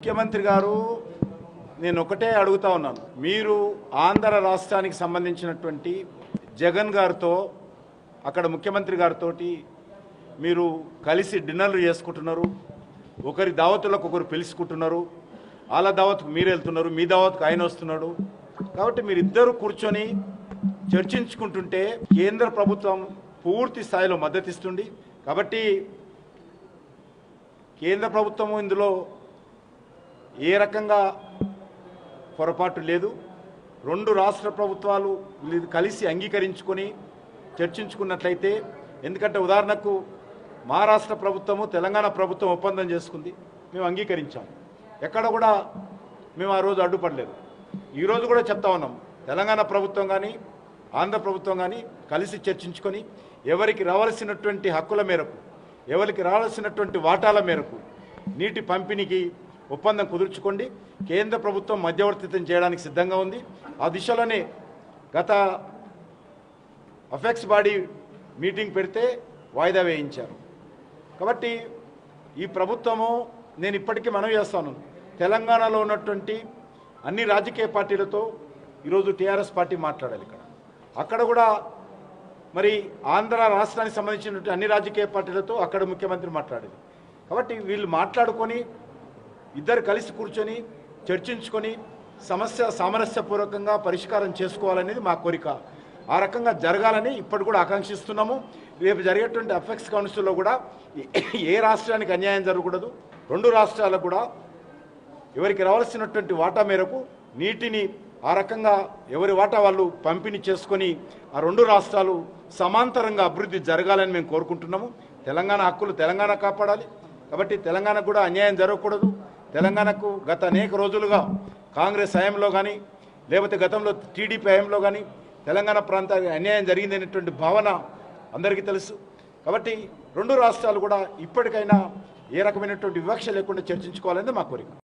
ముఖ్యమంత్రి గారు నేను ఒకటే అడుగుతా ఉన్నాను. మీరు ఆంధ్ర రాష్ట్రానికి సంబంధించినటువంటి జగన్ గారితో అక్కడ ముఖ్యమంత్రి గారితో మీరు కలిసి డిన్నర్లు చేసుకుంటున్నారు ఒకరి దావతులకు ఒకరు పిలుచుకుంటున్నారు వాళ్ళ దావత్కు మీరు వెళ్తున్నారు మీ దావత్కు ఆయన వస్తున్నాడు. కాబట్టి మీరు ఇద్దరు కూర్చొని చర్చించుకుంటుంటే కేంద్ర ప్రభుత్వం పూర్తి స్థాయిలో మద్దతిస్తుంది. కాబట్టి కేంద్ర ప్రభుత్వం ఇందులో ఏ రకంగా పొరపాటు లేదు. రెండు రాష్ట్ర ప్రభుత్వాలు కలిసి అంగీకరించుకొని చర్చించుకున్నట్లయితే ఎందుకంటే ఉదాహరణకు మహారాష్ట్ర ప్రభుత్వము తెలంగాణ ప్రభుత్వం ఒప్పందం చేసుకుంది మేము అంగీకరించాం. ఎక్కడ కూడా మేము ఆ రోజు అడ్డుపడలేదు. ఈరోజు కూడా చెప్తా ఉన్నాం తెలంగాణ ప్రభుత్వం కానీ ఆంధ్ర ప్రభుత్వం కానీ కలిసి చర్చించుకొని ఎవరికి రావాల్సినటువంటి హక్కుల మేరకు ఎవరికి రావాల్సినటువంటి వాటాల మేరకు నీటి పంపిణీకి ఒప్పందం కుదుర్చుకోండి. కేంద్ర ప్రభుత్వం మధ్యవర్తిత్వం చేయడానికి సిద్ధంగా ఉంది. ఆ దిశలోనే గత అఫెక్స్ బాడీ మీటింగ్ పెడితే వాయిదా వేయించారు. కాబట్టి ఈ ప్రభుత్వము నేను ఇప్పటికీ మనవి చేస్తాను. తెలంగాణలో ఉన్నటువంటి అన్ని రాజకీయ పార్టీలతో ఈరోజు టీఆర్ఎస్ పార్టీ మాట్లాడాలి ఇక్కడ. అక్కడ కూడా మరి ఆంధ్ర రాష్ట్రానికి సంబంధించినటువంటి అన్ని రాజకీయ పార్టీలతో అక్కడ ముఖ్యమంత్రి మాట్లాడేది. కాబట్టి వీళ్ళు మాట్లాడుకొని ఇద్దరు కలిసి కూర్చొని చర్చించుకొని సమస్య సామరస్యపూర్వకంగా పరిష్కారం చేసుకోవాలనేది మా కోరిక. ఆ రకంగా జరగాలని ఇప్పటి కూడా ఆకాంక్షిస్తున్నాము. రేపు జరిగేటువంటి అఫెక్స్ కౌన్సిల్లో కూడా ఏ రాష్ట్రానికి అన్యాయం జరగకూడదు. రెండు రాష్ట్రాలకు కూడా ఎవరికి రావాల్సినటువంటి వాటా మేరకు నీటిని ఆ రకంగా ఎవరి వాటా వాళ్ళు పంపిణీ చేసుకొని ఆ రెండు రాష్ట్రాలు సమాంతరంగా అభివృద్ధి జరగాలని మేము కోరుకుంటున్నాము. తెలంగాణ హక్కులు తెలంగాణ కాపాడాలి. కాబట్టి తెలంగాణకు కూడా అన్యాయం జరగకూడదు. తెలంగాణకు గత అనేక రోజులుగా కాంగ్రెస్ హయాంలో కానీ లేకపోతే గతంలో టీడీపీ హయాంలో కానీ తెలంగాణ ప్రాంతానికి అన్యాయం జరిగిందనేటువంటి భావన అందరికీ తెలుసు. కాబట్టి రెండు రాష్ట్రాలు కూడా ఇప్పటికైనా ఏ రకమైనటువంటి వివక్ష లేకుండా చర్చించుకోవాలనేది మా కోరిక.